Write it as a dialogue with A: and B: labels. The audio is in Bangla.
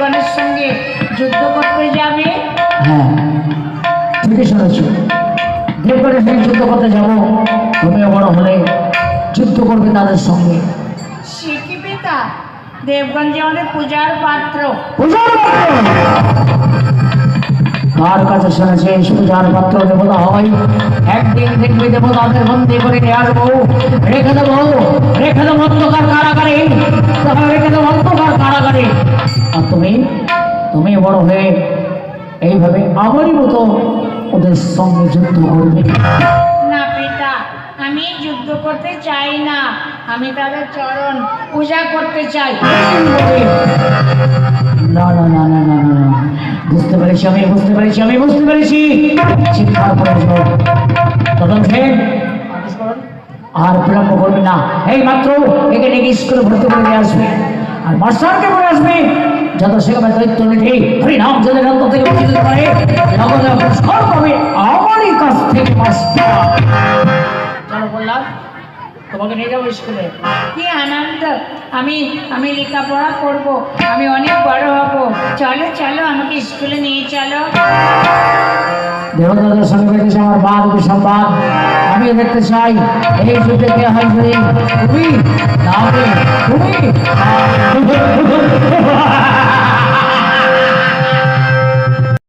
A: দেবগণের সঙ্গে যুদ্ধ করতে যাবে?
B: হ্যাঁ। ঠিকই শুনেছ? দেবগণের সঙ্গে যুদ্ধ করতে যাব তুমিও বড় হলে যুদ্ধ করবে তাদের সঙ্গে।
A: সে কি পিতা? দেবগণ যে আমাদের পূজার পাত্র।
B: পূজার কার কাছে শুনেছিস পূজার পাত্র দেবতা হয়? একদিন দেখবি দেবতাদের বন্দি করে নিয়ে আসব রেখে দেবো রেখে দেবো। তুমি বড় হয়ে এইভাবে আমারই মতো ওদের সঙ্গে যুদ্ধ করবে।
A: না পিতা আমি যুদ্ধ করতে চাই না। আমি তাদের চরণ পূজা করতে চাই।
B: না না না না না না। বুঝতে পেরেছি আমি বুঝতে পেরেছি আমি বুঝতে পেরেছি। চিৎকার তখন সেন আর বিলম্ব করবে না। এই মাত্র এখানে স্কুলে ভর্তি করে আসবে। আর মাস্টারকে বলে আসবে যত সেখানে দায়িত্ব নিতে হরি নাম যদি অন্ত থেকে উচিত করে নগদ পুরস্কার পাবে। আমারই কাছ থেকে মাস্টার চলো বললাম তোমাকে নিয়ে যাব স্কুলে।
A: কি আনন্দ? আমি আমি লেখাপড়া করব। আমি অনেক বড় হব। চলো চলো আমাকে স্কুলে নিয়ে চলো।
B: দেবতাদের সঙ্গে পেয়েছে আমার বাদ সংবাদ আমি দেখতে চাই এই যুদ্ধে কে হয় জয়ী? তুমি না আমি, তুমি